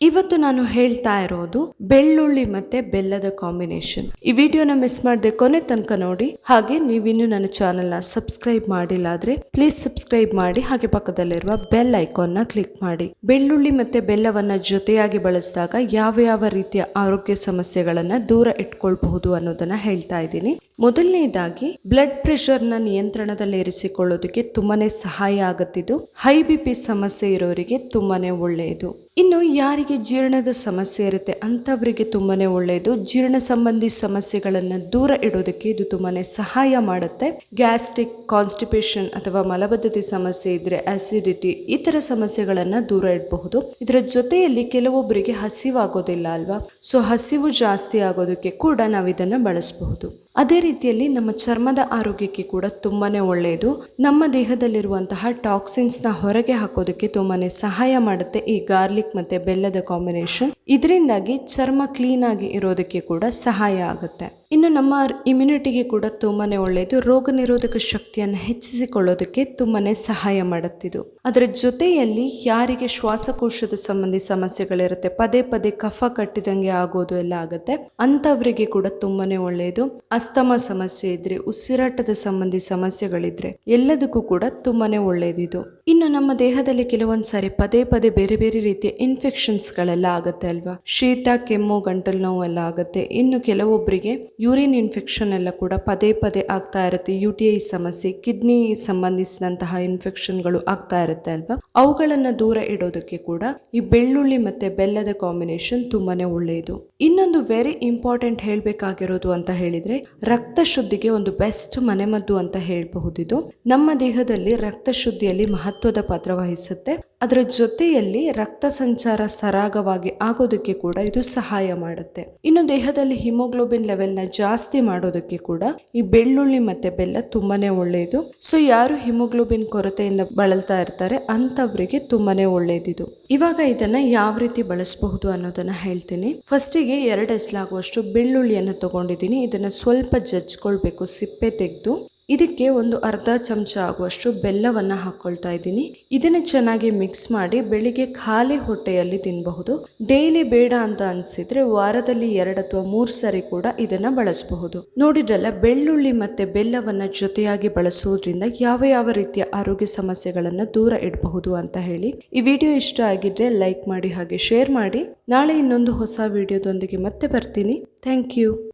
ಇವತ್ತು ನಾನು ಹೇಳ್ತಾ ಇರೋದು ಬೆಳ್ಳುಳ್ಳಿ ಮತ್ತೆ ಬೆಲ್ಲದ ಕಾಂಬಿನೇಷನ್ ಈ ವಿಡಿಯೋನ ಮಿಸ್ ಮಾಡದೆ ಕೊನೆ ತನಕ ನೋಡಿ. ಹಾಗೆ ನೀವಿನ್ನು ನನ್ನ ಚಾನೆಲ್ನ ಸಬ್ಸ್ಕ್ರೈಬ್ ಮಾಡಿಲ್ಲ ಆದ್ರೆ ಪ್ಲೀಸ್ ಸಬ್ಸ್ಕ್ರೈಬ್ ಮಾಡಿ. ಹಾಗೆ ಪಕ್ಕದಲ್ಲಿರುವ ಬೆಲ್ ಐಕಾನ್ನ ಕ್ಲಿಕ್ ಮಾಡಿ. ಬೆಳ್ಳುಳ್ಳಿ ಮತ್ತೆ ಬೆಲ್ಲವನ್ನ ಜೊತೆಯಾಗಿ ಬಳಸಿದಾಗ ಯಾವ ಯಾವ ರೀತಿಯ ಆರೋಗ್ಯ ಸಮಸ್ಯೆಗಳನ್ನ ದೂರ ಇಟ್ಕೊಳ್ಬಹುದು ಅನ್ನೋದನ್ನ ಹೇಳ್ತಾ ಇದ್ದೀನಿ. ಮೊದಲನೇದಾಗಿ ಬ್ಲಡ್ ಪ್ರೆಷರ್ನ ನ ನಿಯಂತ್ರಣದಲ್ಲಿ ಇರಿಸಿಕೊಳ್ಳೋದಕ್ಕೆ ತುಂಬಾನೇ ಸಹಾಯ ಆಗುತ್ತಿದ್ದು ಹೈ ಬಿ ಪಿ ಸಮಸ್ಯೆ ಇರೋರಿಗೆ ತುಂಬಾನೇ ಒಳ್ಳೆಯದು. ಇನ್ನು ಯಾರಿಗೆ ಜೀರ್ಣದ ಸಮಸ್ಯೆ ಇರುತ್ತೆ ಅಂಥವರಿಗೆ ತುಂಬಾನೇ ಒಳ್ಳೆಯದು. ಜೀರ್ಣ ಸಂಬಂಧಿ ಸಮಸ್ಯೆಗಳನ್ನು ದೂರ ಇಡೋದಕ್ಕೆ ಇದು ತುಂಬಾನೇ ಸಹಾಯ ಮಾಡುತ್ತೆ. ಗ್ಯಾಸ್ಟ್ರಿಕ್ ಕಾನ್ಸ್ಟಿಪೇಷನ್ ಅಥವಾ ಮಲಬದ್ಧತೆ ಸಮಸ್ಯೆ ಇದ್ರೆ ಆಸಿಡಿಟಿ ಥರ ಸಮಸ್ಯೆಗಳನ್ನು ದೂರ ಇಡಬಹುದು. ಇದರ ಜೊತೆಯಲ್ಲಿ ಕೆಲವೊಬ್ಬರಿಗೆ ಹಸಿವಾಗೋದಿಲ್ಲ ಅಲ್ವಾ? ಸೊ ಹಸಿವು ಜಾಸ್ತಿ ಆಗೋದಕ್ಕೆ ಕೂಡ ನಾವು ಇದನ್ನು ಬಳಸಬಹುದು. ಅದೇ ರೀತಿಯಲ್ಲಿ ನಮ್ಮ ಚರ್ಮದ ಆರೋಗ್ಯಕ್ಕೆ ಕೂಡ ತುಂಬಾ ಒಳ್ಳೆಯದು. ನಮ್ಮ ದೇಹದಲ್ಲಿರುವಂತಹ ಟಾಕ್ಸಿನ್ಸ್ನ ಹೊರಗೆ ಹಾಕೋದಕ್ಕೆ ತುಂಬಾ ಸಹಾಯ ಮಾಡುತ್ತೆ ಈ ಗಾರ್ಲಿಕ್ ಮತ್ತು ಬೆಲ್ಲದ ಕಾಂಬಿನೇಷನ್. ಇದರಿಂದಾಗಿ ಚರ್ಮ ಕ್ಲೀನ್ ಆಗಿ ಇರೋದಕ್ಕೆ ಕೂಡ ಸಹಾಯ ಆಗುತ್ತೆ. ಇನ್ನು ನಮ್ಮ ಇಮ್ಯುನಿಟಿಗೆ ಕೂಡ ತುಂಬಾನೇ ಒಳ್ಳೆಯದು ರೋಗ ನಿರೋಧಕ ಶಕ್ತಿಯನ್ನು ಹೆಚ್ಚಿಸಿಕೊಳ್ಳೋದಕ್ಕೆ ತುಂಬಾನೇ ಸಹಾಯ ಮಾಡುತ್ತಿದ್ದು ಅದರ ಜೊತೆಯಲ್ಲಿ ಯಾರಿಗೆ ಶ್ವಾಸಕೋಶದ ಸಂಬಂಧಿ ಸಮಸ್ಯೆಗಳಿರುತ್ತೆ, ಪದೇ ಪದೇ ಕಫ ಕಟ್ಟಿದಂಗೆ ಆಗೋದು ಎಲ್ಲ ಆಗುತ್ತೆ. ಅಂಥವರಿಗೆ ಕೂಡ ತುಂಬಾನೇ ಒಳ್ಳೆಯದು ಅಸ್ತಮ ಸಮಸ್ಯೆ ಇದ್ರೆ, ಉಸಿರಾಟದ ಸಂಬಂಧಿ ಸಮಸ್ಯೆಗಳಿದ್ರೆ ಎಲ್ಲದಕ್ಕೂ ಕೂಡ ತುಂಬಾನೇ ಒಳ್ಳೆಯದಿದು ಇನ್ನು ನಮ್ಮ ದೇಹದಲ್ಲಿ ಕೆಲವೊಂದು ಸಾರಿ ಪದೇ ಪದೇ ಬೇರೆ ಬೇರೆ ರೀತಿಯ ಇನ್ಫೆಕ್ಷನ್ಸ್ಗಳೆಲ್ಲ ಆಗುತ್ತೆ ಅಲ್ವಾ? ಶೀತ, ಕೆಮ್ಮು, ಗಂಟಲು ನೋವು ಎಲ್ಲ ಆಗುತ್ತೆ. ಇನ್ನು ಕೆಲವೊಬ್ಬರಿಗೆ ಯೂರಿನ್ ಇನ್ಫೆಕ್ಷನ್ ಎಲ್ಲ ಕೂಡ ಪದೇ ಪದೇ ಆಗ್ತಾ ಇರುತ್ತೆ. ಯು ಟಿ ಐ ಸಮಸ್ಯೆ, ಕಿಡ್ನಿ ಸಂಬಂಧಿಸಿದಂತಹ ಇನ್ಫೆಕ್ಷನ್ಗಳು ಆಗ್ತಾ ಇರುತ್ತೆ ಅಲ್ವಾ? ಅವುಗಳನ್ನ ದೂರ ಇಡೋದಕ್ಕೆ ಕೂಡ ಈ ಬೆಳ್ಳುಳ್ಳಿ ಮತ್ತೆ ಬೆಲ್ಲದ ಕಾಂಬಿನೇಷನ್ ತುಂಬಾನೇ ಒಳ್ಳೆಯದು ಇನ್ನೊಂದು ವೆರಿ ಇಂಪಾರ್ಟೆಂಟ್ ಹೇಳಬೇಕಾಗಿರೋದು ಅಂತ ಹೇಳಿದ್ರೆ, ರಕ್ತ ಶುದ್ಧಿಗೆ ಒಂದು ಬೆಸ್ಟ್ ಮನೆಮದ್ದು ಅಂತ ಹೇಳಬಹುದಿದು. ನಮ್ಮ ದೇಹದಲ್ಲಿ ರಕ್ತ ಶುದ್ಧಿಯಲ್ಲಿ ಮಹತ್ವದ ಪಾತ್ರ ವಹಿಸುತ್ತೆ. ಅದರ ಜೊತೆಯಲ್ಲಿ ರಕ್ತ ಸಂಚಾರ ಸರಾಗವಾಗಿ ಆಗೋದಕ್ಕೆ ಕೂಡ ಇದು ಸಹಾಯ ಮಾಡುತ್ತೆ. ಇನ್ನು ದೇಹದಲ್ಲಿ ಹಿಮೋಗ್ಲೋಬಿನ್ ಲೆವೆಲ್ನ ಜಾಸ್ತಿ ಮಾಡೋದಕ್ಕೆ ಕೂಡ ಈ ಬೆಳ್ಳುಳ್ಳಿ ಮತ್ತೆ ಬೆಲ್ಲ ತುಂಬಾನೇ ಒಳ್ಳೆಯದು ಸೊ, ಯಾರು ಹಿಮೋಗ್ಲೋಬಿನ್ ಕೊರತೆಯಿಂದ ಬಳಲ್ತಾ ಇರ್ತಾರೆ ಅಂತವರಿಗೆ ತುಂಬಾನೇ ಒಳ್ಳೆಯದಿದು ಇವಾಗ ಇದನ್ನ ಯಾವ ರೀತಿ ಬಳಸಬಹುದು ಅನ್ನೋದನ್ನ ಹೇಳ್ತೀನಿ. ಫಸ್ಟಿಗೆ ಎರಡು ಎಸ್ಲಾಗುವಷ್ಟು ಬೆಳ್ಳುಳ್ಳಿಯನ್ನು ತಗೊಂಡಿದ್ದೀನಿ. ಇದನ್ನ ಸ್ವಲ್ಪ ಜಜ್ಕೊಳ್ಬೇಕು ಸಿಪ್ಪೆ ತೆಗೆದು. ಇದಕ್ಕೆ ಒಂದು ಅರ್ಧ ಚಮಚ ಆಗುವಷ್ಟು ಬೆಲ್ಲವನ್ನು ಹಾಕ್ಕೊಳ್ತಾ ಇದ್ದೀನಿ. ಇದನ್ನು ಚೆನ್ನಾಗಿ ಮಿಕ್ಸ್ ಮಾಡಿ ಬೆಳಿಗ್ಗೆ ಖಾಲಿ ಹೊಟ್ಟೆಯಲ್ಲಿ ತಿನ್ನಬಹುದು ಡೈಲಿ ಬೇಡ ಅಂತ ಅನ್ಸಿದ್ರೆ ವಾರದಲ್ಲಿ ಎರಡು ಅಥವಾ ಮೂರು ಸರಿ ಕೂಡ ಇದನ್ನ ಬಳಸಬಹುದು. ನೋಡಿದ್ರಲ್ಲ, ಬೆಳ್ಳುಳ್ಳಿ ಮತ್ತೆ ಬೆಲ್ಲವನ್ನ ಜೊತೆಯಾಗಿ ಬಳಸುವುದರಿಂದ ಯಾವ ಯಾವ ರೀತಿಯ ಆರೋಗ್ಯ ಸಮಸ್ಯೆಗಳನ್ನು ದೂರ ಇಡಬಹುದು ಅಂತ ಹೇಳಿ. ಈ ವಿಡಿಯೋ ಇಷ್ಟ ಆಗಿದ್ರೆ ಲೈಕ್ ಮಾಡಿ ಹಾಗೆ ಶೇರ್ ಮಾಡಿ. ನಾಳೆ ಇನ್ನೊಂದು ಹೊಸ ವಿಡಿಯೋದೊಂದಿಗೆ ಮತ್ತೆ ಬರ್ತೀನಿ. Thank you